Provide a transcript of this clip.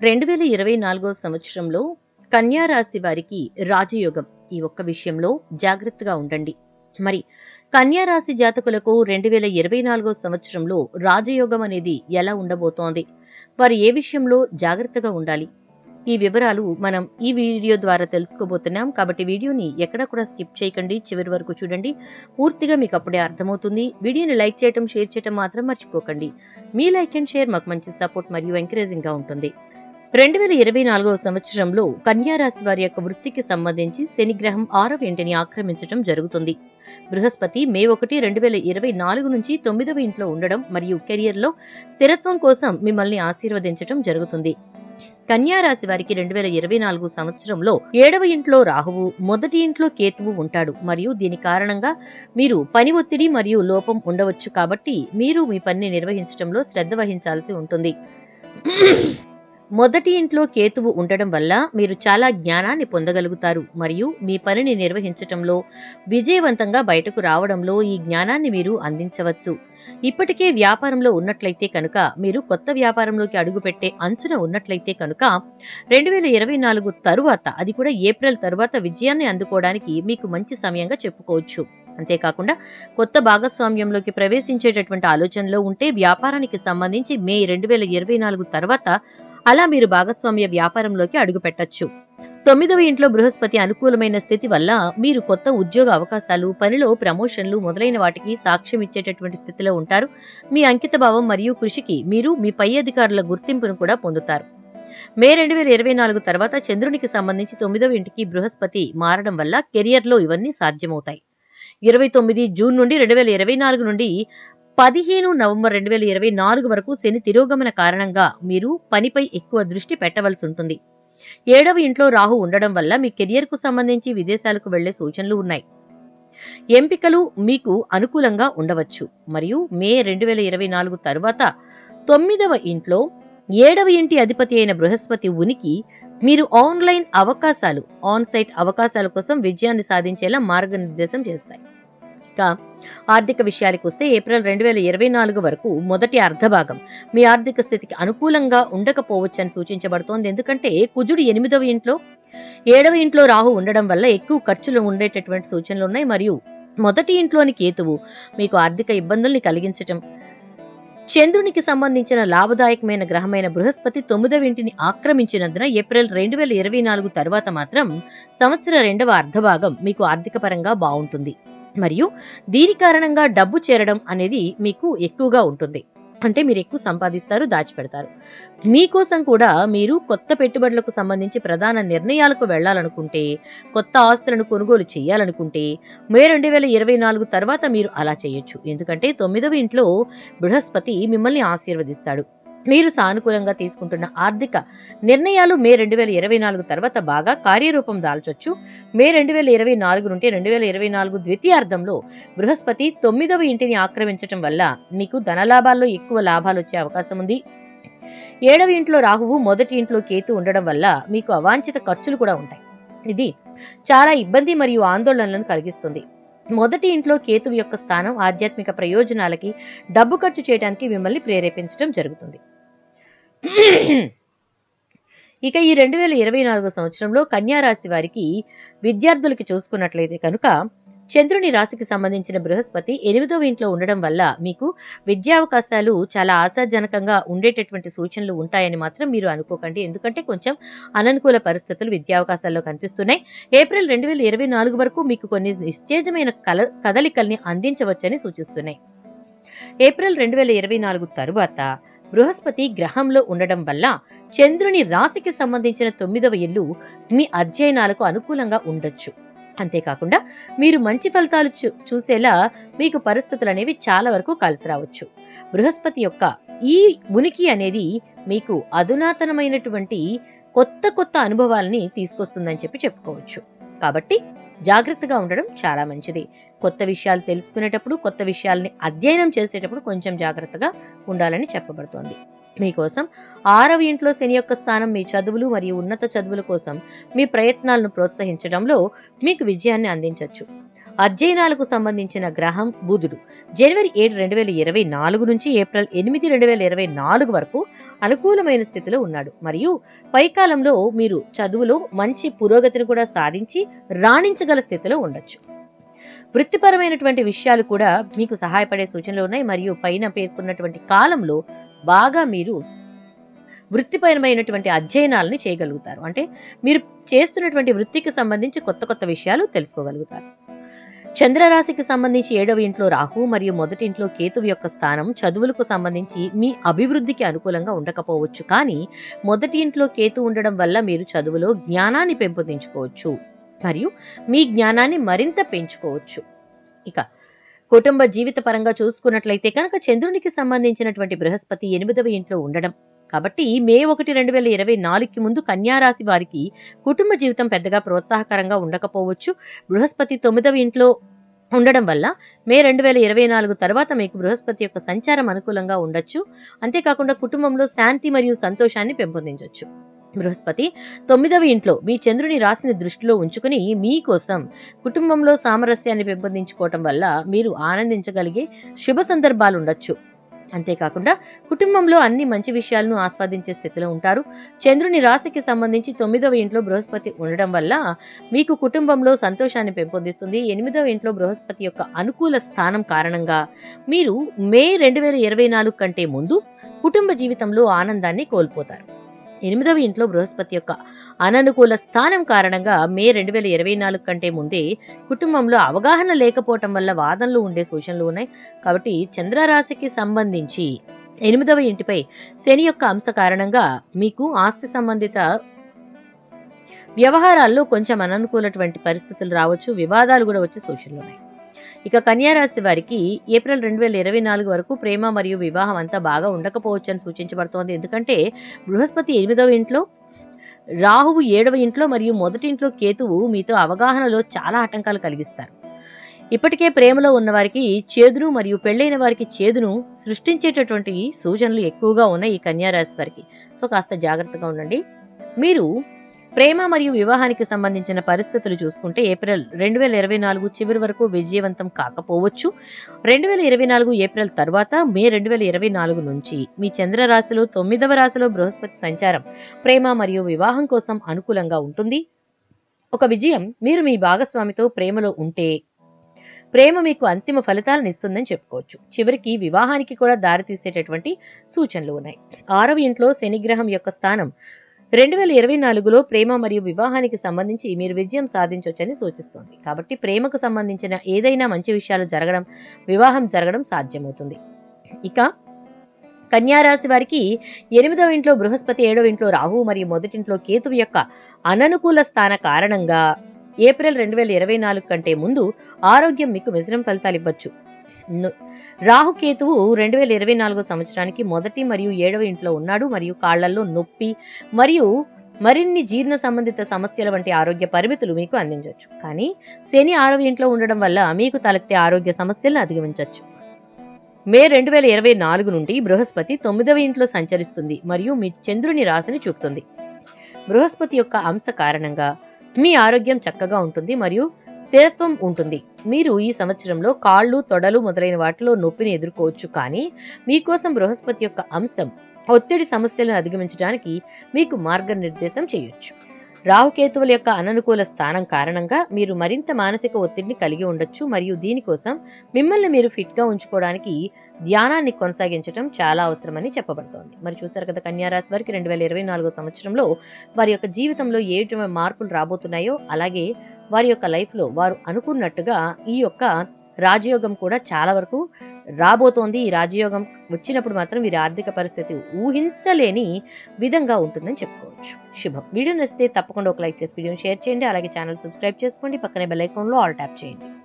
రెండు వేల ఇరవై నాలుగో సంవత్సరంలో కన్యా రాశి వారికి రాజయోగం. ఈ ఒక్క విషయంలో జాగ్రత్తగా ఉండండి. మరి కన్యా రాశి జాతకులకు రెండు వేల ఇరవై నాలుగో సంవత్సరంలో రాజయోగం అనేది ఎలా ఉండబోతోంది? వారు ఏ విషయంలో జాగ్రత్తగా ఉండాలి? ఈ వివరాలు మనం ఈ వీడియో ద్వారా తెలుసుకోబోతున్నాం. కాబట్టి వీడియోని ఎక్కడ కూడా స్కిప్ చేయకండి. చివరి వరకు చూడండి. పూర్తిగా మీకు అప్పుడే అర్థమవుతుంది. వీడియోని లైక్ చేయటం షేర్ చేయటం మాత్రం మర్చిపోకండి. మీ లైక్ అండ్ షేర్ మాకు మంచి సపోర్ట్ మరియు ఎంకరేజింగ్గా ఉంటుంది. రెండు వేల ఇరవై నాలుగవ సంవత్సరంలో కన్యారాశి వారి యొక్క వృత్తికి సంబంధించి శనిగ్రహం ఆరవ ఇంటిని ఆక్రమించడం జరుగుతుంది. బృహస్పతి మే ఒకటి రెండు వేల ఇరవై నాలుగు నుంచి తొమ్మిదవ ఇంట్లో ఉండడం మరియు కెరియర్లో స్థిరత్వం కోసం మిమ్మల్ని ఆశీర్వదించడం జరుగుతుంది. కన్యా రాశి వారికి రెండు వేల ఇరవై నాలుగు సంవత్సరంలో ఏడవ ఇంట్లో రాహువు మొదటి ఇంట్లో కేతువు ఉంటాడు మరియు దీని కారణంగా మీరు పని ఒత్తిడి మరియు లోపం ఉండవచ్చు కాబట్టి మీరు మీ పనిని నిర్వహించడంలో శ్రద్ధ వహించాల్సి ఉంటుంది. మొదటి ఇంట్లో కేతువు ఉండడం వల్ల మీరు చాలా జ్ఞానాన్ని పొందగలుగుతారు. మరియు మీ పనిని నిర్వహించటంలో విజయవంతంగా బయటకు రావడంలో ఈ జ్ఞానాన్ని మీరు అందించవచ్చు. ఇప్పటికే వ్యాపారంలో ఉన్నట్లయితే కనుక మీరు కొత్త వ్యాపారంలోకి అడుగుపెట్టే అంచున ఉన్నట్లయితే కనుక రెండు వేల ఇరవై నాలుగు తరువాత అది కూడా ఏప్రిల్ తరువాత విజయాన్ని అందుకోవడానికి మీకు మంచి సమయంగా చెప్పుకోవచ్చు. అంతేకాకుండా కొత్త భాగస్వామ్యంలోకి ప్రవేశించేటటువంటి ఆలోచనలో ఉంటే వ్యాపారానికి సంబంధించి మే రెండు వేల ఇరవై నాలుగు తర్వాత అలా మీరు భాగస్వామ్య వ్యాపారంలోకి అడుగుపెట్టచ్చు తొమ్మిదవ ఇంట్లో బృహస్పతి అనుకూలమైన స్థితి వల్ల మీరు కొత్త ఉద్యోగ అవకాశాలు పనిలో ప్రమోషన్లు మొదలైన వాటికి సాక్ష్యం ఇచ్చేటటువంటి స్థితిలో ఉంటారు. మీ అంకిత భావం మరియు కృషికి మీరు మీ పై అధికారుల గుర్తింపును కూడా పొందుతారు. మే రెండు వేల ఇరవై నాలుగు తర్వాత చంద్రునికి సంబంధించి తొమ్మిదవ ఇంటికి బృహస్పతి మారడం వల్ల కెరియర్లో ఇవన్నీ సాధ్యమవుతాయి. ఇరవై తొమ్మిది జూన్ నుండి రెండు వేల ఇరవై నాలుగు నుండి పదిహేను నవంబర్ రెండు వేల ఇరవై నాలుగు వరకు శని తిరోగమన కారణంగా మీరు పనిపై ఎక్కువ దృష్టి పెట్టవలసి ఉంటుంది. ఏడవ ఇంట్లో రాహు ఉండడం వల్ల మీ కెరియర్కు సంబంధించి విదేశాలకు వెళ్ళే సూచనలు ఉన్నాయి. ఎంపికలు మీకు అనుకూలంగా ఉండవచ్చు. మరియు మే రెండు వేల ఇరవై నాలుగు తరువాత తొమ్మిదవ ఇంట్లో ఏడవ ఇంటి అధిపతి అయిన బృహస్పతి ఉనికి మీరు ఆన్లైన్ అవకాశాలు ఆన్ సైట్ అవకాశాల కోసం విజయాన్ని సాధించేలా మార్గనిర్దేశం చేస్తాయి. ఇంకా ఆర్థిక విషయాలకు వస్తే ఏప్రిల్ రెండు వేల ఇరవై నాలుగు వరకు మొదటి అర్ధభాగం మీ ఆర్థిక స్థితికి అనుకూలంగా ఉండకపోవచ్చని సూచించబడుతోంది. ఎందుకంటే కుజుడు ఎనిమిదవ ఇంట్లో ఏడవ ఇంట్లో రాహు ఉండడం వల్ల ఎక్కువ ఖర్చులు ఉండేటటువంటి సూచనలు ఉన్నాయి. మరియు మొదటి ఇంట్లోని కేతువు మీకు ఆర్థిక ఇబ్బందుల్ని కలిగించటం చంద్రునికి సంబంధించిన లాభదాయకమైన గ్రహమైన బృహస్పతి తొమ్మిదవ ఇంటిని ఆక్రమించినందున ఏప్రిల్ రెండు వేల ఇరవై నాలుగు తర్వాత మాత్రం సంవత్సర రెండవ అర్ధభాగం మీకు ఆర్థిక పరంగా బాగుంటుంది. మరియు దీని కారణంగా డబ్బు చేరడం అనేది మీకు ఎక్కువగా ఉంటుంది. అంటే మీరు ఎక్కువ సంపాదిస్తారు దాచిపెడతారు. మీకోసం కూడా మీరు కొత్త పెట్టుబడులకు సంబంధించి ప్రధాన నిర్ణయాలకు వెళ్ళాలనుకుంటే కొత్త ఆస్తులను కొనుగోలు చేయాలనుకుంటే మే రెండు వేల ఇరవై నాలుగు తర్వాత మీరు అలా చేయొచ్చు. ఎందుకంటే తొమ్మిదవ ఇంట్లో బృహస్పతి మిమ్మల్ని ఆశీర్వదిస్తాడు. మీరు సానుకూలంగా తీసుకుంటున్న ఆర్థిక నిర్ణయాలు మే రెండు వేల ఇరవై నాలుగు తర్వాత బాగా కార్యరూపం దాల్చొచ్చు. మే రెండు వేల ఇరవై నాలుగు నుండి రెండు వేల ఇరవై నాలుగు ద్వితీయార్థంలో బృహస్పతి తొమ్మిదవ ఇంటిని ఆక్రమించటం వల్ల మీకు ధనలాభాల్లో ఎక్కువ లాభాలు వచ్చే అవకాశం ఉంది. ఏడవ ఇంట్లో రాహువు మొదటి ఇంట్లో కేతు ఉండడం వల్ల మీకు అవాంఛిత ఖర్చులు కూడా ఉంటాయి. ఇది చాలా ఇబ్బంది మరియు ఆందోళనలను కలిగిస్తుంది. మొదటి ఇంట్లో కేతువు యొక్క స్థానం ఆధ్యాత్మిక ప్రయోజనాలకి డబ్బు ఖర్చు చేయడానికి మిమ్మల్ని ప్రేరేపించడం జరుగుతుంది. ఇక ఈ రెండు వేల ఇరవై నాలుగో సంవత్సరంలో కన్యా రాశి వారికి విద్యార్థులకి చూసుకున్నట్లయితే కనుక చంద్రుని రాశికి సంబంధించిన బృహస్పతి ఎనిమిదవ ఇంట్లో ఉండడం వల్ల మీకు విద్యావకాశాలు చాలా ఆశాజనకంగా ఉండేటటువంటి సూచనలు ఉంటాయని మాత్రం మీరు అనుకోకండి. ఎందుకంటే కొంచెం అననుకూల పరిస్థితులు విద్యావకాశాల్లో కనిపిస్తున్నాయి. ఏప్రిల్ రెండు వేల ఇరవై నాలుగు వరకు మీకు కొన్ని నిశ్చేజమైన కల కదలికల్ని అందించవచ్చని సూచిస్తున్నాయి. ఏప్రిల్ రెండు వేల ఇరవై నాలుగు తరువాత బృహస్పతి గ్రహంలో ఉండడం వల్ల చంద్రుని రాశికి సంబంధించిన తొమ్మిదవ ఇల్లు మీ అధ్యయనాలకు అనుకూలంగా ఉండొచ్చు. అంతేకాకుండా మీరు మంచి ఫలితాలు చూ చూసేలా మీకు పరిస్థితులు అనేవి చాలా వరకు కలిసి రావచ్చు. బృహస్పతి యొక్క ఈ ఉనికి అనేది మీకు అధునాతనమైనటువంటి కొత్త కొత్త అనుభవాలని తీసుకొస్తుందని చెప్పి చెప్పుకోవచ్చు. కాబట్టి జాగ్రత్తగా ఉండడం చాలా మంచిది. కొత్త విషయాలు తెలుసుకునేటప్పుడు కొత్త విషయాల్ని అధ్యయనం చేసేటప్పుడు కొంచెం జాగ్రత్తగా ఉండాలని చెప్పబడుతోంది. మీకోసం ఆరవ ఇంట్లో శని యొక్క స్థానం మీ చదువులు మరియు ఉన్నత చదువుల కోసం మీ ప్రయత్నాలను ప్రోత్సహించడంలో మీకు విజయాన్ని అందించవచ్చు అధ్యయనాలకు సంబంధించిన గ్రహం బుధుడు. జనవరి ఏడు రెండు వేల ఇరవై నాలుగు నుంచి ఏప్రిల్ ఎనిమిది రెండు వేల ఇరవై నాలుగు వరకు అనుకూలమైన స్థితిలో ఉన్నాడు. మరియు పైకాలంలో మీరు చదువులో మంచి పురోగతిని కూడా సాధించి రాణించగల స్థితిలో ఉండొచ్చు. వృత్తిపరమైనటువంటి విషయాలు కూడా మీకు సహాయపడే సూచనలు ఉన్నాయి. మరియు పైన పేర్కొన్నటువంటి కాలంలో బాగా మీరు వృత్తిపరమైనటువంటి అధ్యయనాలని చేయగలుగుతారు. అంటే మీరు చేస్తున్నటువంటి వృత్తికి సంబంధించి కొత్త కొత్త విషయాలు తెలుసుకోగలుగుతారు. చంద్రరాశికి సంబంధించి ఏడవ ఇంట్లో రాహు మరియు మొదటి ఇంట్లో కేతువు యొక్క స్థానం చదువులకు సంబంధించి మీ అభివృద్ధికి అనుకూలంగా ఉండకపోవచ్చు. కానీ మొదటి ఇంట్లో కేతు ఉండడం వల్ల మీరు చదువులో జ్ఞానాన్ని పెంపొందించుకోవచ్చు. మరియు మీ జ్ఞానాన్ని మరింత పెంచుకోవచ్చు. ఇక కుటుంబ జీవిత పరంగా చూసుకున్నట్లయితే కనుక చంద్రునికి సంబంధించినటువంటి బృహస్పతి ఎనిమిదవ ఇంట్లో ఉండడం. కాబట్టి మే ఒకటి రెండు వేల ఇరవై నాలుగుకి ముందు కన్యారాశి వారికి కుటుంబ జీవితం పెద్దగా ప్రోత్సాహకరంగా ఉండకపోవచ్చు. బృహస్పతి తొమ్మిదవ ఇంట్లో ఉండడం వల్ల మే రెండు వేల ఇరవై నాలుగు తర్వాత మీకు బృహస్పతి యొక్క సంచారం అనుకూలంగా ఉండొచ్చు. అంతేకాకుండా కుటుంబంలో శాంతి మరియు సంతోషాన్ని పెంపొందించవచ్చు బృహస్పతి తొమ్మిదవ ఇంట్లో మీ చంద్రుని రాశిని దృష్టిలో ఉంచుకుని మీకోసం కుటుంబంలో సామరస్యాన్ని పెంపొందించుకోవటం వల్ల మీరు ఆనందించగలిగే శుభ సందర్భాలు ఉండొచ్చు. అంతేకాకుండా కుటుంబంలో అన్ని మంచి విషయాలను ఆస్వాదించే స్థితిలో ఉంటారు. చంద్రుని రాశికి సంబంధించి తొమ్మిదవ ఇంట్లో బృహస్పతి ఉండడం వల్ల మీకు కుటుంబంలో సంతోషాన్ని పెంపొందిస్తుంది. ఎనిమిదవ ఇంట్లో బృహస్పతి యొక్క అనుకూల స్థానం కారణంగా మీరు మే రెండు వేల ఇరవై నాలుగు కంటే ముందు కుటుంబ జీవితంలో ఆనందాన్ని కోల్పోతారు. ఎనిమిదవ ఇంట్లో బృహస్పతి యొక్క అననుకూల స్థానం కారణంగా మే రెండు వేల ఇరవై నాలుగు కంటే ముందే కుటుంబంలో అవగాహన లేకపోవటం వల్ల వాదనలు ఉండే సూచనలు ఉన్నాయి. కాబట్టి చంద్రరాశికి సంబంధించి ఎనిమిదవ ఇంటిపై శని యొక్క అంశ కారణంగా మీకు ఆస్తి సంబంధిత వ్యవహారాల్లో కొంచెం అననుకూలటువంటి పరిస్థితులు రావచ్చు. వివాదాలు కూడా వచ్చే సూచనలు ఉన్నాయి. ఇక కన్యారాశి వారికి ఏప్రిల్ రెండు వేల ఇరవై నాలుగు వరకు ప్రేమ మరియు వివాహం అంతా బాగా ఉండకపోవచ్చు అని సూచించబడుతోంది. ఎందుకంటే బృహస్పతి ఎనిమిదవ ఇంట్లో రాహువు ఏడవ ఇంట్లో మరియు మొదటి ఇంట్లో కేతువు మీతో అవగాహనలో చాలా ఆటంకాలు కలిగిస్తారు. ఇప్పటికే ప్రేమలో ఉన్న వారికి చేదును మరియు పెళ్ళైన వారికి చేదును సృష్టించేటటువంటి సూచనలు ఎక్కువగా ఉన్నాయి ఈ కన్యారాశి వారికి. సో కాస్త జాగ్రత్తగా ఉండండి. మీరు ప్రేమ మరియు వివాహానికి సంబంధించిన పరిస్థితులు చూసుకుంటే ఏప్రిల్ రెండు వేల ఇరవై నాలుగు చివరి వరకు విజయవంతం కాకపోవచ్చు. రెండు వేల ఇరవై నాలుగు ఏప్రిల్ తర్వాత మే రెండు వేల ఇరవై నాలుగు నుంచి మీ చంద్ర రాశిలో తొమ్మిదవ రాశిలో బృహస్పతి సంచారం ప్రేమ మరియు వివాహం కోసం అనుకూలంగా ఉంటుంది. ఒక విజయం మీరు మీ భాగస్వామితో ప్రేమలో ఉంటే ప్రేమ మీకు అంతిమ ఫలితాలను ఇస్తుందని చెప్పుకోవచ్చు. చివరికి వివాహానికి కూడా దారితీసేటటువంటి సూచనలు ఉన్నాయి. ఆరవ ఇంట్లో శనిగ్రహం యొక్క స్థానం రెండు వేల ఇరవై నాలుగులో ప్రేమ మరియు వివాహానికి సంబంధించి మీరు విజయం సాధించవచ్చని సూచిస్తోంది. కాబట్టి ప్రేమకు సంబంధించిన ఏదైనా మంచి విషయాలు జరగడం వివాహం జరగడం సాధ్యమవుతుంది. ఇక కన్యారాశి వారికి ఎనిమిదవ ఇంట్లో బృహస్పతి ఏడవ ఇంట్లో రాహు మరియు మొదటింట్లో కేతువు యొక్క అననుకూల స్థాన కారణంగా ఏప్రిల్ రెండు వేల ఇరవై నాలుగు కంటే ముందు ఆరోగ్యం మీకు మిశ్రమ ఫలితాలు ఇవ్వచ్చు. రాహుకేతువు రెండు వేల ఇరవై నాలుగో సంవత్సరానికి మొదటి మరియు ఏడవ ఇంట్లో ఉన్నాడు మరియు కాళ్ళలో నొప్పి మరియు మరిన్ని జీర్ణ సంబంధిత సమస్యల వంటి ఆరోగ్య పరిమితులు మీకు అందించవచ్చు. కానీ శని ఆరవ ఇంట్లో ఉండడం వల్ల మీకు తలెత్తే ఆరోగ్య సమస్యలను అధిగమించవచ్చు. మే రెండు వేల ఇరవై నాలుగు నుండి బృహస్పతి తొమ్మిదవ ఇంట్లో సంచరిస్తుంది మరియు మీ చంద్రుని రాశిని చూపుతుంది. బృహస్పతి యొక్క అంశ కారణంగా మీ ఆరోగ్యం చక్కగా ఉంటుంది మరియు స్థిరత్వం ఉంటుంది. మీరు ఈ సంవత్సరంలో కాళ్ళు తొడలు మొదలైన వాటిలో నొప్పిని ఎదుర్కోవచ్చు కానీ మీకోసం బృహస్పతి యొక్క అంశం ఒత్తిడి సమస్యలను అధిగమించడానికి మీకు మార్గనిర్దేశం చేయొచ్చు. రాహుకేతువుల యొక్క అననుకూల స్థానం కారణంగా మీరు మరింత మానసిక ఒత్తిడిని కలిగి ఉండొచ్చు మరియు దీనికోసం మిమ్మల్ని మీరు ఫిట్గా ఉంచుకోవడానికి ధ్యానాన్ని కొనసాగించడం చాలా అవసరమని చెప్పబడుతోంది. మరి చూసారు కదా కన్యారాశి వారికి రెండు వేల ఇరవై నాలుగో సంవత్సరంలో వారి యొక్క జీవితంలో ఏ విధమైన మార్పులు రాబోతున్నాయో అలాగే వారి యొక్క లైఫ్లో వారు అనుకున్నట్టుగా ఈ యొక్క రాజయోగం కూడా చాలా వరకు రాబోతోంది. ఈ రాజయోగం వచ్చినప్పుడు మాత్రం వీరి ఆర్థిక పరిస్థితి ఊహించలేని విధంగా ఉంటుందని చెప్పుకోవచ్చు. శుభం. వీడియో నచ్చితే తప్పకుండా ఒక లైక్ చేసి వీడియోని షేర్ చేయండి. అలాగే ఛానల్ సబ్స్క్రైబ్ చేసుకోండి. పక్కనే బెల్ ఐకాన్లో ఆల్ ట్యాప్ చేయండి.